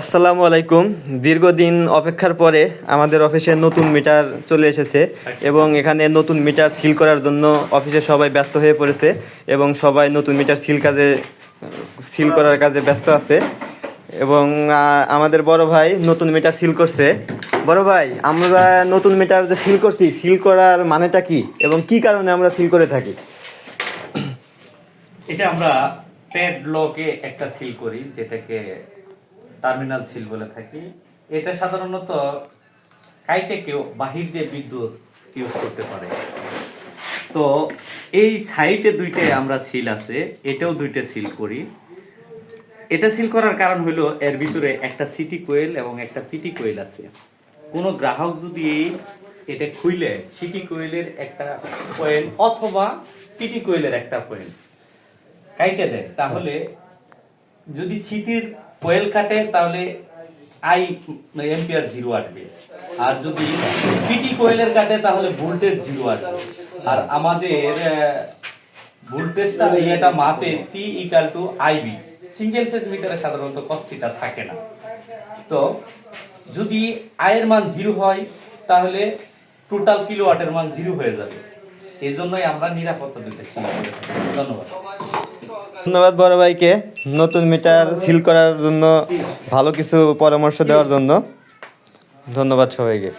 আসসালামু আলাইকুম। দীর্ঘদিন অপেক্ষার পরে আমাদের অফিসে নতুন মিটার চলে এসেছে এবং এখানে নতুন মিটার সিল করার জন্য অফিসে সবাই ব্যস্ত হয়ে পড়েছে এবং সবাই নতুন মিটার সিল কাজে, সিল করার কাজে ব্যস্ত আছে এবং আমাদের বড় ভাই নতুন মিটার সিল করছে। বড় ভাই, আমরা নতুন মিটার যে সিল করছি, সিল করার মানেটা কি এবং কি কারণে আমরা সিল করে থাকি? এটা আমরা প্যাড লকে একটা সিল করি, যেটাকে টার্মিনাল সিল বলে থাকি। এটা সাধারণত কাইটে কেউ, বাহির দিয়ে বিদ্যুৎ ইউজ করতে পারে। তো এই সাইডে দুইটা আমরা সিল আছে, এটাও দুইটা সিল করি। এটা সিল করার কারণ হলো, এর ভিতরে একটা সিটি কোয়েল এবং একটা পিটি কোয়েল আছে। কোনো গ্রাহক যদি এটা খুইলে সিটি কোয়েলের একটা কোয়েল অথবা পিটি কোয়েলের একটা কোয়েল কাইটে দেয়, তাহলে যদি সিটির কোয়েল কাটে, তাহলে আই, এম্পিয়ার জিরো আসবে। আর যদি পিটি কোয়েলের কাটে, তাহলে ভোল্টেজ জিরো আসবে। আর আমাদের ভোল্টেজটা এটা মাপে P equal to IB single phase মিটারে সাধারণত কস্টিটা থাকে না। তো যদি আয়ের মান জিরো হয়, তাহলে টোটাল কিলোওয়াটের মান জিরো হয়ে যাবে। এই জন্যই আমরা নিরাপত্তা দিতে ধন্যবাদ। ধন্যবাদ বড় ভাইকে নতুন মিটার সিল করার জন্য, ভালো কিছু পরামর্শ দেওয়ার জন্য। ধন্যবাদ সবাইকে।